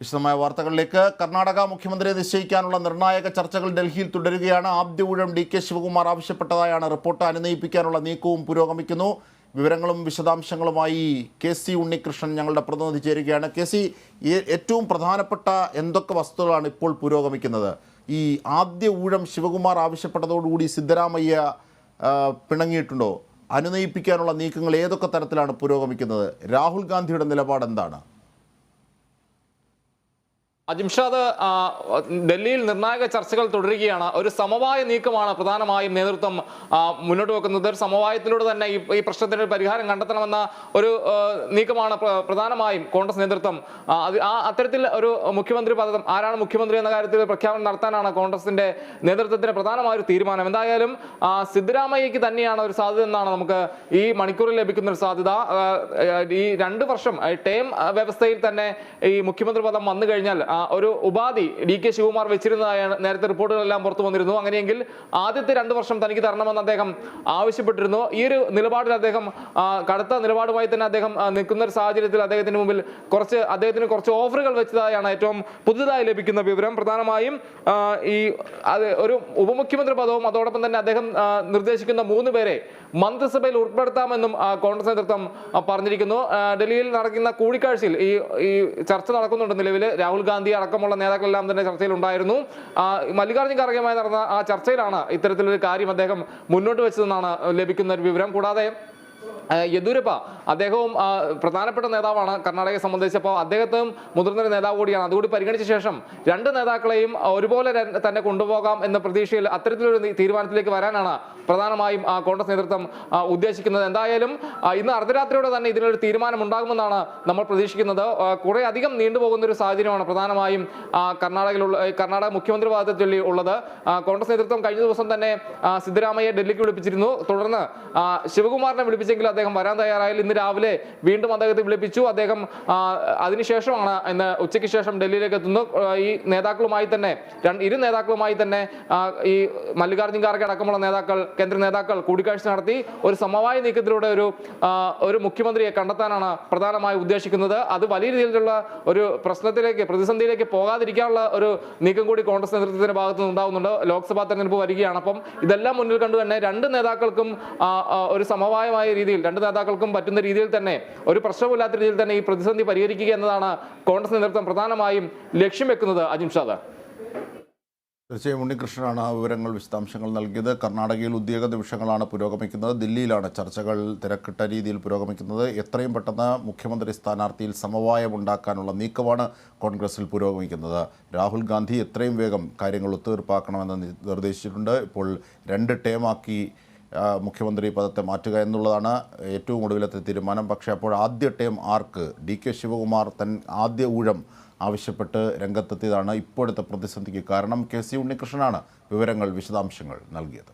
വിശദമായ വാർത്തകളിലേക്ക്. കർണാടക മുഖ്യമന്ത്രിയെ നിശ്ചയിക്കാനുള്ള നിർണായക ചർച്ചകൾ ഡൽഹിയിൽ തുടരുകയാണ്. ആദ്യ ഊഴം ഡി കെ ശിവകുമാർ ആവശ്യപ്പെട്ടതായാണ് റിപ്പോർട്ട്. അനുനയിപ്പിക്കാനുള്ള നീക്കവും പുരോഗമിക്കുന്നു. വിവരങ്ങളും വിശദാംശങ്ങളുമായി കെ സി ഉണ്ണികൃഷ്ണൻ ഞങ്ങളുടെ പ്രതിനിധി ചേരുകയാണ്. കെ സി ഏറ്റവും പ്രധാനപ്പെട്ട എന്തൊക്കെ വസ്തുക്കളാണ് ഇപ്പോൾ പുരോഗമിക്കുന്നത്? ഈ ആദ്യ ഊഴം ശിവകുമാർ ആവശ്യപ്പെട്ടതോടുകൂടി സിദ്ധരാമയ്യ പിണങ്ങിയിട്ടുണ്ടോ? അനുനയിപ്പിക്കാനുള്ള നീക്കങ്ങൾ ഏതൊക്കെ തരത്തിലാണ് പുരോഗമിക്കുന്നത്? രാഹുൽ ഗാന്ധിയുടെ നിലപാട് എന്താണ് അജിംഷാദ് ഡൽഹിയിൽ നിർണായക ചർച്ചകൾ തുടരുകയാണ്. ഒരു സമവായ നീക്കമാണ് പ്രധാനമായും നേതൃത്വം മുന്നോട്ട് വെക്കുന്നത്. ഒരു സമവായത്തിലൂടെ തന്നെ ഈ പ്രശ്നത്തിന് ഒരു പരിഹാരം കണ്ടെത്തണമെന്ന ഒരു നീക്കമാണ് പ്രധാനമായും കോൺഗ്രസ് നേതൃത്വം ആ, അത്തരത്തിൽ ഒരു മുഖ്യമന്ത്രി പദം ആരാണ് മുഖ്യമന്ത്രി എന്ന കാര്യത്തിൽ പ്രഖ്യാപനം നടത്താനാണ് കോൺഗ്രസിന്റെ നേതൃത്വത്തിന്റെ പ്രധാനമായ ഒരു തീരുമാനം. എന്തായാലും സിദ്ധരാമയ്യക്ക് തന്നെയാണ് ഒരു സാധ്യത എന്നാണ് നമുക്ക് ഈ മണിക്കൂറിൽ ലഭിക്കുന്ന ഒരു സാധ്യത. ഈ രണ്ട് വർഷം ടേം വ്യവസ്ഥയിൽ തന്നെ ഈ മുഖ്യമന്ത്രി പദം വന്നു കഴിഞ്ഞാൽ ഒരു ഉപാധി ഡി കെ ശിവകുമാർ വെച്ചിരുന്നതായാണ് നേരത്തെ റിപ്പോർട്ടുകളെല്ലാം പുറത്തു വന്നിരുന്നു. അങ്ങനെയെങ്കിൽ ആദ്യത്തെ രണ്ട് വർഷം തനിക്ക് തരണമെന്ന് അദ്ദേഹം ആവശ്യപ്പെട്ടിരുന്നു. ഈ ഒരു നിലപാടിൽ അദ്ദേഹം കടുത്ത നിലപാടുമായി തന്നെ അദ്ദേഹം നിൽക്കുന്ന ഒരു സാഹചര്യത്തിൽ അദ്ദേഹത്തിന് മുമ്പിൽ കുറച്ച് അദ്ദേഹത്തിന് കുറച്ച് ഓഫറുകൾ വെച്ചതായാണ് ഏറ്റവും പുതുതായി ലഭിക്കുന്ന വിവരം. പ്രധാനമായും ഈ ഒരു ഉപമുഖ്യമന്ത്രി പദവും അതോടൊപ്പം തന്നെ അദ്ദേഹം നിർദ്ദേശിക്കുന്ന മൂന്ന് പേരെ മന്ത്രിസഭയിൽ ഉൾപ്പെടുത്താമെന്നും കോൺഗ്രസ് നേതൃത്വം പറഞ്ഞിരിക്കുന്നു. ഡൽഹിയിൽ നടക്കുന്ന കൂടിക്കാഴ്ചയിൽ ഈ ഈ ചർച്ച നടക്കുന്നുണ്ട് നിലവിൽ. രാഹുൽ ഗാന്ധി അടക്കമുള്ള നേതാക്കളെല്ലാം തന്നെ ആ, മല്ലികാർജുൻ ഖാർഗെയുമായി നടന്ന ആ ചർച്ചയിലാണ് ഇത്തരത്തിലൊരു കാര്യം അദ്ദേഹം മുന്നോട്ട് വെച്ചതെന്നാണ് ലഭിക്കുന്ന ഒരു വിവരം. കൂടാതെ യെദ്യൂരപ്പ അദ്ദേഹവും പ്രധാനപ്പെട്ട നേതാവാണ് കർണാടകയെ സംബന്ധിച്ചപ്പോൾ അദ്ദേഹത്തും മുതിർന്ന ഒരു നേതാവ് കൂടിയാണ്. അതുകൂടി പരിഗണിച്ച ശേഷം രണ്ട് നേതാക്കളെയും ഒരുപോലെ തന്നെ കൊണ്ടുപോകാം എന്ന പ്രതീക്ഷയിൽ അത്തരത്തിലൊരു തീരുമാനത്തിലേക്ക് വരാനാണ് പ്രധാനമായും കോൺഗ്രസ് നേതൃത്വം ഉദ്ദേശിക്കുന്നത്. എന്തായാലും ഇന്ന് അർദ്ധരാത്രിയോടെ തന്നെ ഇതിനൊരു തീരുമാനം ഉണ്ടാകുമെന്നാണ് നമ്മൾ പ്രതീക്ഷിക്കുന്നത്. കുറേ അധികം നീണ്ടുപോകുന്ന ഒരു സാഹചര്യമാണ് പ്രധാനമായും കർണാടകയിലുള്ള കർണാടക മുഖ്യമന്ത്രി പദത്തെ ചൊല്ലി ഉള്ളത് കോൺഗ്രസ് നേതൃത്വം കഴിഞ്ഞ ദിവസം തന്നെ സിദ്ധരാമയ്യ ഡൽഹിക്ക് വിളിപ്പിച്ചിരുന്നു. തുടർന്ന് ശിവകുമാറിനെ വിളിപ്പിച്ചെങ്കിൽ അദ്ദേഹം വരാൻ തയ്യാറായില്ല. ഇന്ന് രാവിലെ വീണ്ടും അദ്ദേഹത്തെ വിളിപ്പിച്ചു. അദ്ദേഹം അതിനുശേഷമാണ് ഇന്ന് ഉച്ചയ്ക്ക് ശേഷം ഡൽഹിയിലേക്ക് എത്തുന്നു ഈ നേതാക്കളുമായി തന്നെ ഇരു നേതാക്കളുമായി തന്നെ ഈ മല്ലികാർജുൻ ഖാർഗെ അടക്കമുള്ള നേതാക്കൾ കേന്ദ്ര നേതാക്കൾ കൂടിക്കാഴ്ച നടത്തി. ഒരു സമവായ നീക്കത്തിലൂടെ ഒരു ഒരു മുഖ്യമന്ത്രിയെ കണ്ടെത്താനാണ് പ്രധാനമായി ഉദ്ദേശിക്കുന്നത്. അത് വലിയ രീതിയിലുള്ള ഒരു പ്രശ്നത്തിലേക്ക് പ്രതിസന്ധിയിലേക്ക് പോകാതിരിക്കാനുള്ള ഒരു നീക്കം കൂടി കോൺഗ്രസ് നേതൃത്വത്തിന്റെ ഭാഗത്ത് ഉണ്ടാകുന്നുണ്ട് ലോക്സഭാ തെരഞ്ഞെടുപ്പ് വരികയാണ്. അപ്പം ഇതെല്ലാം മുന്നിൽ കണ്ടു തന്നെ രണ്ട് നേതാക്കൾക്കും ഒരു സമവായമായ രീതിയിൽ രണ്ട് നേതാക്കൾക്കും പറ്റുന്ന രീതിയിൽ തന്നെ ഒരു പ്രശ്നമില്ലാത്ത രീതിയിൽ തന്നെ ഈ പ്രതിസന്ധി പരിഹരിക്കുക എന്നതാണ് കോൺഗ്രസ് നേതൃത്വം പ്രധാനമായും ലക്ഷ്യം വെക്കുന്നത് അജിംഷാദ് തീർച്ചയായും ഉണ്ണികൃഷ്ണനാണ് ആ വിവരങ്ങൾ വിശദാംശങ്ങൾ നൽകിയത്. കർണാടകയിൽ ഉദ്യോഗ നിമിഷങ്ങളാണ് പുരോഗമിക്കുന്നത്. ദില്ലിയിലാണ് ചർച്ചകൾ തിരക്കിട്ട രീതിയിൽ പുരോഗമിക്കുന്നത്. എത്രയും പെട്ടെന്ന് മുഖ്യമന്ത്രി സ്ഥാനാർത്ഥിയിൽ സമവായം ഉണ്ടാക്കാനുള്ള നീക്കമാണ് കോൺഗ്രസിൽ പുരോഗമിക്കുന്നത്. രാഹുൽ ഗാന്ധി എത്രയും വേഗം കാര്യങ്ങൾ ഒത്തുതീർപ്പാക്കണമെന്ന് നിർദ്ദേശിച്ചിട്ടുണ്ട്. ഇപ്പോൾ രണ്ട് ടേമാക്കി മുഖ്യമന്ത്രി പദത്തെ മാറ്റുക എന്നുള്ളതാണ് ഏറ്റവും ഒടുവിലത്തെ തീരുമാനം. പക്ഷേ അപ്പോൾ ആദ്യ ടേം ആർക്ക്? ഡി കെ ശിവകുമാർ തൻ ആദ്യ ഊഴം ആവശ്യപ്പെട്ട് രംഗത്തെത്തിയതാണ് ഇപ്പോഴത്തെ പ്രതിസന്ധിക്ക് കാരണം. കെ സി ഉണ്ണികൃഷ്ണനാണ് വിവരങ്ങൾ വിശദാംശങ്ങൾ നൽകിയത്.